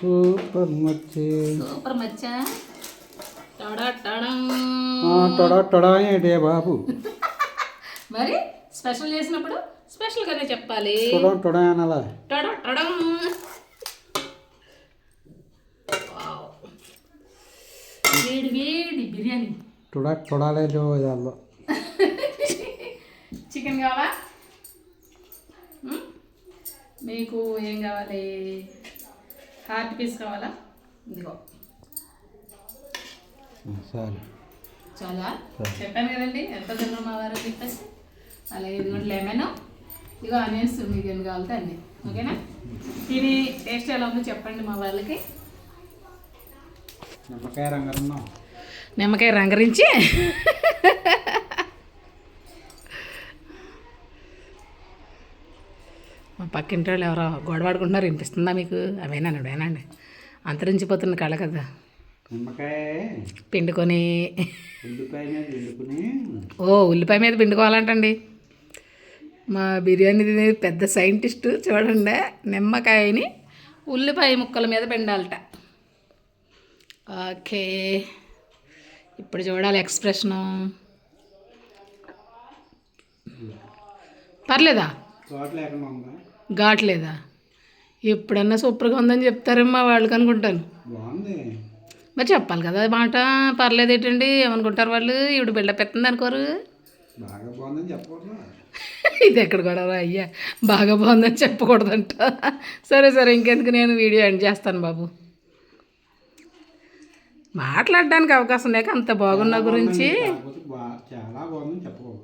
Super మచ్చి. Super మచ్చా. Ta-da టడం. టొడా టొడా ఏంటి బాబు. మరి స్పెషల్ చేసినప్పుడు స్పెషల్గానే చెప్పాలి. టొడా టొడా అనాలా. టడా టడం. వేడి వేడి బిర్యానీ. టొడా టొడాలే దానిలో చికెన్ కావాలా? మీకు ఏం కావాలి? హార్ట్ పీస్ కావాలా ఇదిగో. సరే చాలా. చెప్పాను కదండి ఎంత తిన్నాం మా వారు చెప్పేసి? అలాగే ఇదిగోండి లెమన్ ఇదిగో ఆనియన్స్ మీకు ఎన్ని కావాలితే అన్ని. ఓకేనా? తిని టేస్ట్ ఎలా ఉందో చెప్పండి మా వాళ్ళకి. నిమ్మకాయ రంగరన్నాం నిమ్మకాయ రంగరించి మా పక్కింటి వాళ్ళు ఎవరో గొడవాడుకుంటున్నారు వినిపిస్తుందా మీకు? అవేనండి అవేనండి అంతరించిపోతున్న కళ కదా. పిండుకొని. ఓ ఉల్లిపాయ మీద పిండుకోవాలంటండి. మా బిర్యానీ తినే పెద్ద సైంటిస్ట్ చూడండి నిమ్మకాయని ఉల్లిపాయ ముక్కల మీద పిండాలట. ఓకే. ఇప్పుడు చూడాలి ఎక్స్ప్రెషను. పర్లేదా? ఘాట్లేదా ఎప్పుడన్నా సూపర్గా ఉందని చెప్తారేమో వాళ్ళకి అనుకుంటాను. మరి చెప్పాలి కదా మాట. పర్లేదు ఏంటండి ఏమనుకుంటారు వాళ్ళు? ఇప్పుడు బిల్డప్ ఎత్తుంది అనుకోరు. ఇది ఎక్కడ కూడా అయ్యా బాగా బాగుందని చెప్పకూడదంట. సరే సరే ఇంకెందుకు నేను వీడియో ఎండ్ చేస్తాను బాబు. మాట్లాడడానికి అవకాశం లేక అంత బాగున్న గురించి. చాలా బాగుందని చెప్పకూడదు.